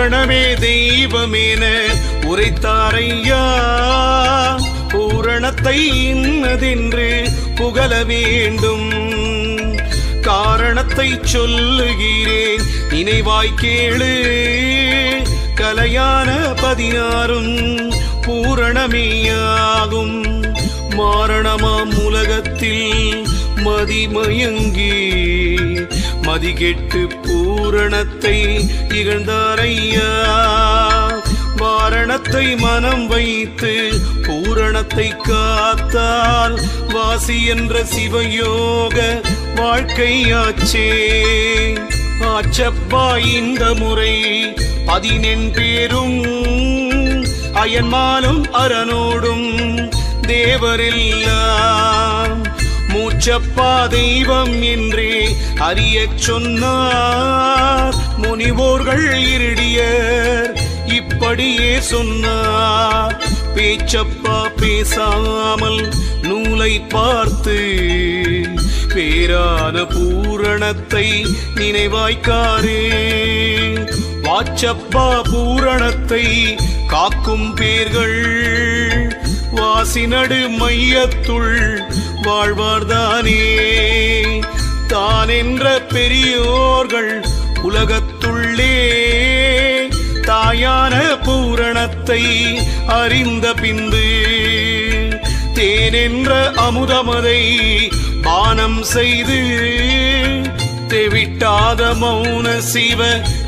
பூரணமே தெய்வமேன உரைத்தாரையா? பூரணத்தை இன்னதென்று புகழ வேண்டும். காரணத்தை சொல்லுகிறேன் நினைவாய் கேளு. கலையான பதினாறும் பூரணமேயாகும். மாரணமாம் உலகத்தில் மதிமயங்கே மதிகெட்டு பூரணத்தை இகழ்ந்தாரையா? வாரணத்தை மனம் வைத்து பூரணத்தை காத்தால் வாசி என்ற சிவயோக வாழ்க்கையாச்சே ஆச்சப்பா இந்த முறை பதினெண் பேரும் அயன்மாலும் அரணோடும் தேவரெல்லாம். மூச்சப்பா தெய்வம் என்றே அறியச் சொன்னார். முனிவோர்கள் இருடியர் இப்படியே சொன்னார். பேச்சப்பா பேசாமல் நூலை பார்த்து பேரான பூரணத்தை நினைவாய்க்காரே. வாச்சப்பா பூரணத்தை காக்கும் பேர்கள். வாசினடு மையத்துள் வாழ்வார்தானே? தான் என்ற பெரியோர்கள் உலகத்துள்ளே தாயான பூரணத்தை அறிந்த பின்பு தேனென்ற அமுதமதை பானம் செய்து தெவிட்டாத மௌன சிவ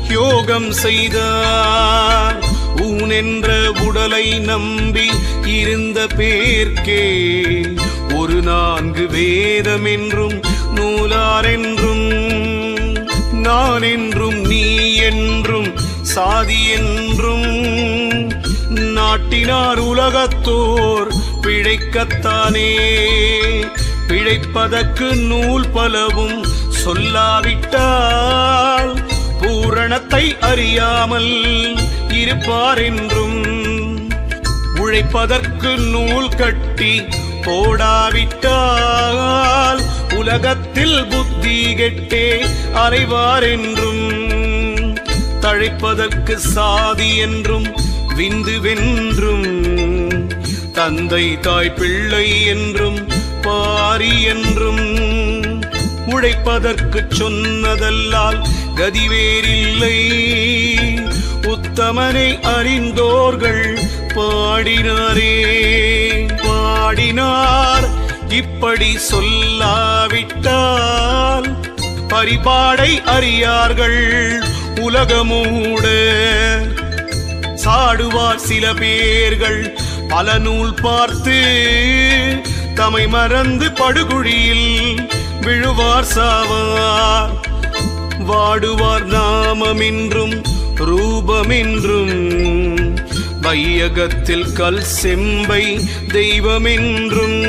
யோகம் செய்தார். ஊனென்ற உடலை நம்பி இருந்த பேர்க்கே ஒரு நான்கு வேதம் என்றும் நூலார் என்றும் நான் என்றும் நீ என்றும் சாதி என்றும் நாட்டினார் உலகத்தோர் பிழைக்கத்தானே. பிழைப்பதற்கு நூல் பலவும் சொல்லாவிட்டார். பூரணத்தை அறியாமல் இருப்பார் என்றும் உழைப்பதற்கு நூல் கட்டி போடாவிட்டால் உலகத்தில் புத்தி கெட்டே அறைவார் என்றும் தழைப்பதற்கு சாதி என்றும் விந்து வென்றும் தந்தை தாய் பிள்ளை என்றும் பாரி என்றும் உழைப்பதற்கு சொன்னதல்லால் கதிவேரில்லை உத்தமனை அறிந்தோர்கள் பாடினாரே. பாடினார் இப்படி சொல்லாவிட்டால் பரிபாடை அறியார்கள் உலகமூட. சாடுவார் சில பேர்கள் பல நூல் பார்த்து தமை மறந்து படுகுழியில் விழுவார் சாவார். வாடுவார் நாமமென்றும் ரூபமென்றும். வையகத்தில் கல் செம்பை தெய்வமென்றும்.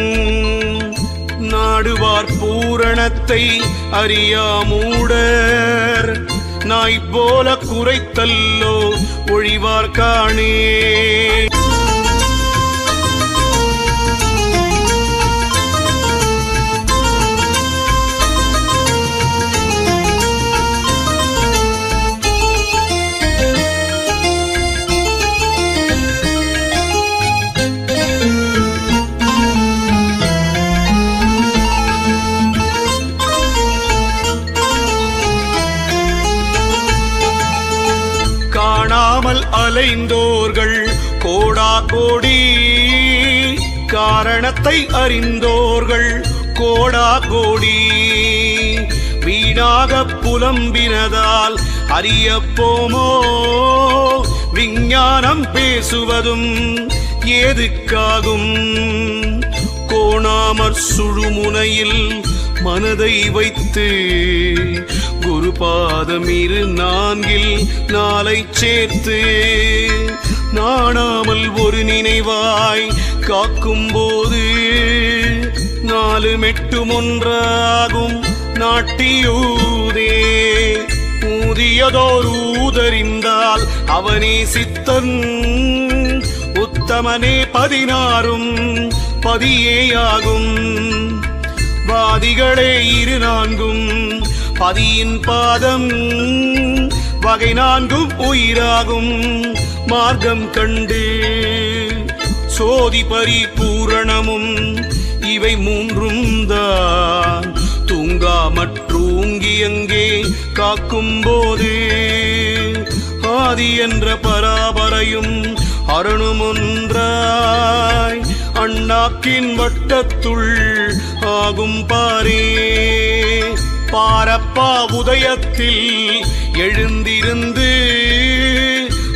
நாடுவார் பூரணத்தை அறியாமூடர் நாய் போல குறைத்தல்லோ ஒழிவார் காணே. காணாமல் கோடா கோடி. காரணத்தை அறிந்தோர்கள் கோடா கோடி. வீணாக புலம்பினதால் அறியப்போமோ? விஞ்ஞானம் பேசுவதும் ஏதுக்காகும். கோணாமற் சுழுமுனையில் மனதை வைத்து ஒரு பாதம் இரு நான்கில் நாளை சேர்த்து நாணாமல் ஒரு நினைவாய் காக்கும் போது நாலு மெட்டும் ஒன்றாகும் நாட்டியூதே. ஊதியதோர் ஊதறிந்தால் அவனே சித்தன். உத்தமனே பதினாறும் பதியேயாகும். வாதிகளே இரு நான்கும். பதியின் பாதம் வகை நான்கும் உயிராகும் மார்க்கம் கண்டு சோதி பரிபூரணமும் இவை மூன்றும் தான். தூங்கா மற்றூங்கி எங்கே காக்கும் போது? ஆதி என்ற பராபரையும் அருணுமொன்றாய் அண்ணாக்கின் வட்டத்துள் ஆகும் பாரே. அப்பா உதயத்தில் எழுந்திருந்து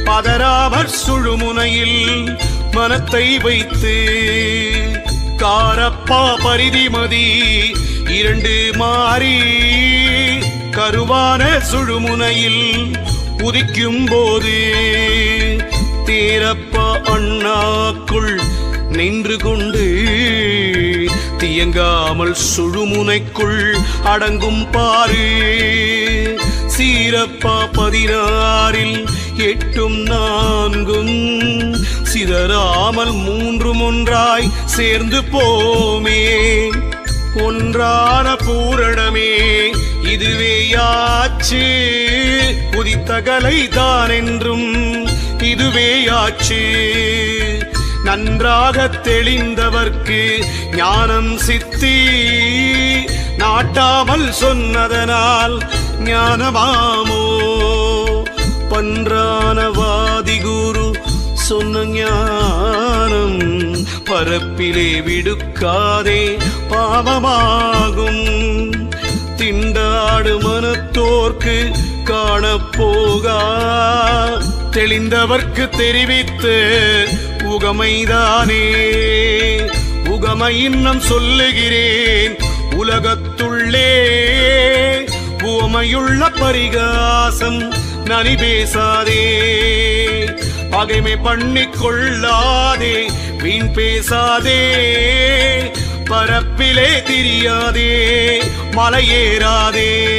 பதராவர் சுழுமுனையில் மனத்தை வைத்து காரப்பா பரிதிமதி இரண்டு மாறி கருவான சுழுமுனையில் உதிக்கும் போது தேரப்பா அண்ணாக்குள் நின்று கொண்டு தியங்காமல் சுழுமுனைக்குள் அடங்கும் பாரு சீரப்பா பதினாறில் எட்டும் நான்கும். சிதறாமல் மூன்றும் ஒன்றாய் சேர்ந்து போமே. ஒன்றான பூரணமே இதுவேயாச்சு புதித்தகலை தான் என்றும் இதுவேயாச்சு நன்றாக தெளிந்தவர்க்கு ஞானம் சித்தி. நாட்டாமல் சொன்னதனால் ஞானமாமோ. பன்றானவாதி குரு சொன்ன ஞானம் பரப்பிலே விடுக்காதே பாவமாகும். திண்டாடு மனத்தோர்க்கு காணப்போகா. தெளிந்தவர்க்கு தெரிவித்து உகமைதானே உகமை இன்னம் சொல்லுகிறேன் உலகத்துள்ளே. உவமையுள்ள பரிகாசம் நனி பேசாதே. பகைமை பண்ணி கொள்ளாதே வீண் பேசாதே. பரப்பிலே திரியாதே மலையேறாதே.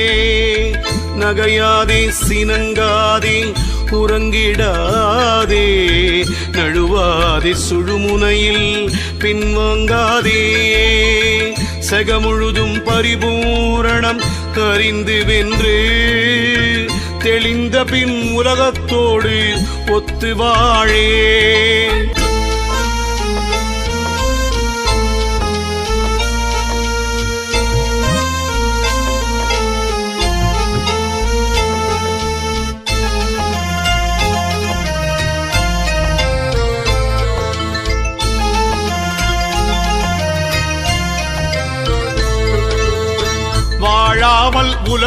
நகையாதே சினங்காதே உறங்கிடாதே நழுவாதே சுழுமுனையில் பின்வாங்காதே. சகமுழுதும் பரிபூரணம் கரிந்து வென்று தெளிந்த பின் உலகத்தோடு ஒத்து வாழே.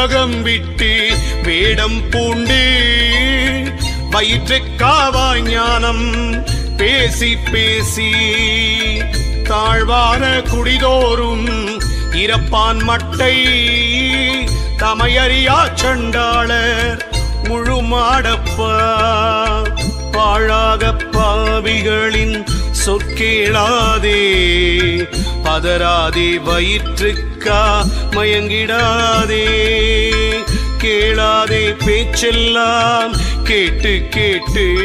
உலகம் விட்டு வேடம் பூண்டு வயிற்றுக்காவா ஞானம் பேசி பேசி தாழ்வான குடிதோறும் இறப்பான் மட்டை தமையறியா சண்டாளர் முழுமாடப்பா பாழாக பாவிகளின் சொற்கேளாதே. பதராதே வயிற்றுக்கா மயங்கிடாதே. கேளாதே பேச்செல்லாம் கேட்டு கேட்டு.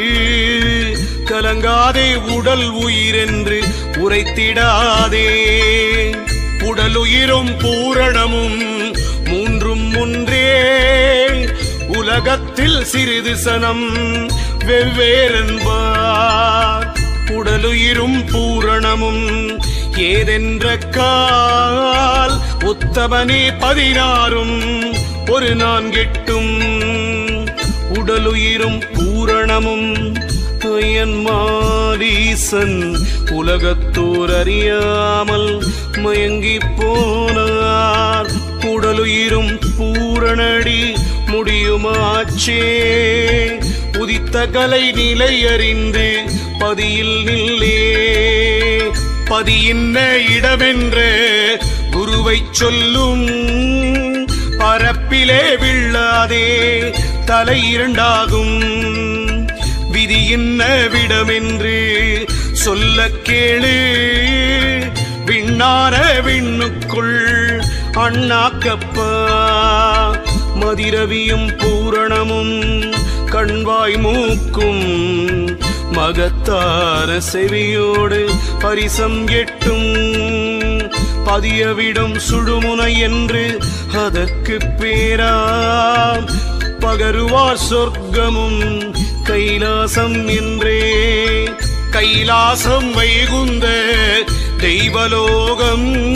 கலங்காதே உடல் உயிரென்று உரைத்திடாதே. உடலுயிரும் பூரணமும் மூன்றும் ஒன்றே. உலகத்தில் சிறிது சனம் வெவ்வேறென்பார். உடலுயிரும் பூரணமும் ஏதென்ற கால் உத்தமனே பதினாறும் ஒரு நான்கெட்டும். உடலுயிரும் பூரணமும் மாரீசன் உலகத்தோர் அறியாமல் மயங்கி போனார். உடலுயிரும் பூரணடி முடியுமாச்சே. உதித்த கலை நிலை அறிந்து பதியில் நில்லே. பதி இன்ன இடமென்று குருவை சொல்லும். பரப்பிலே விழாதே தலை இரண்டாகும். விதி இன்ன விடமென்று சொல்ல கேளு. விண்ணார விண்ணுக்குள் அண்ணாக்கப்பா. மதிரவியும் பூரணமும் கண்வாய் மூக்கும். மகத்தார செவியோடு பரிசம் எட்டும். பதியவிடும் சுடுமுனை என்று அதற்கு பேராம். பகருவார் சொர்க்கமும் கைலாசம் என்றே. கைலாசம் வைகுந்த தெய்வலோகம்.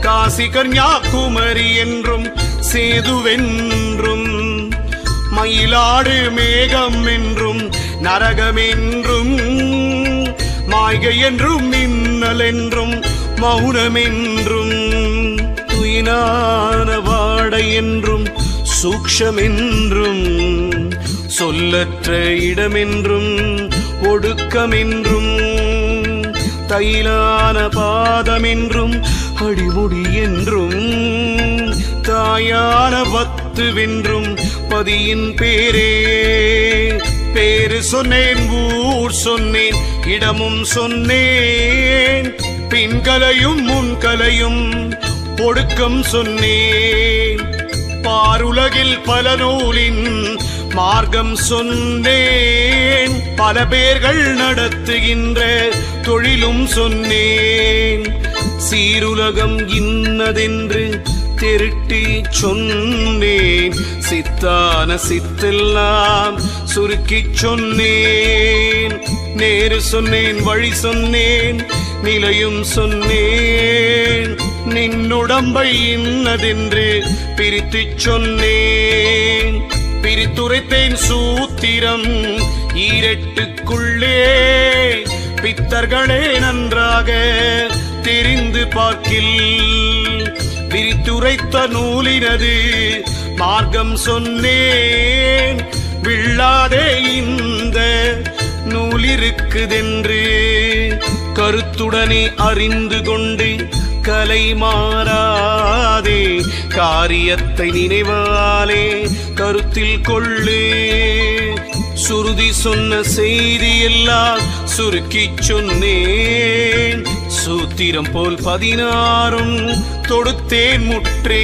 காசி கன்யாகுமரி என்றும் சேதுவென்றும் மயிலாடு மேகம் என்றும் நரகமென்றும் மாய்கை என்றும் மின்னல் என்றும் மௌனமென்றும் துயினான வாடை என்றும் சூக்ஷமென்றும் சொல்லற்ற இடமென்றும் ஒடுக்கமென்றும் தைலான பாதமென்றும் அடிமுடி என்றும் தாயான பத்துவென்றும் பதியின் பேரே பேரு சொன்னேன் ஊர் சொன்னேன் இடமும் சொன்னேன். பின்கலையும் முன்கலையும் ஒடுக்கம் சொன்னேன். பாருலகில் பல நூலின் மார்க்கம் சொன்னேன். பல பேர்கள் நடத்துகின்ற தொழிலும் சொன்னேன். சீருலகம் இன்னதென்று திருட்டி சொன்னேன். சித்தான சித்தெல்லாம் சுருக்கி சொன்னேன். நேரு சொன்னேன் வழி சொன்னேன் நிலையும் சொன்னேன். நின்னுடம்பை இன்னதென்று பிரித்து சொன்னேன். பிரித்துரைத்தேன் சூத்திரம் ஈரட்டுக்குள்ளே. பித்தர்களே நன்றாக தெரிந்து பார்க்கில். விரித்துரைத்த நூலினது மார்க்கம் சொன்னேன். விழாதே இந்த நூலிருக்குதென்று கருத்துடனே அறிந்து கொண்டு கலை மாறாதே. காரியத்தை நினைவாலே கருத்தில் கொள்ளு. சுருதி சொன்ன செய்தி எல்லாம் சுருக்கிச் சொன்னேன். சூத்திரம் போல் பதினாறும் தொடுத்தேன் முற்றே.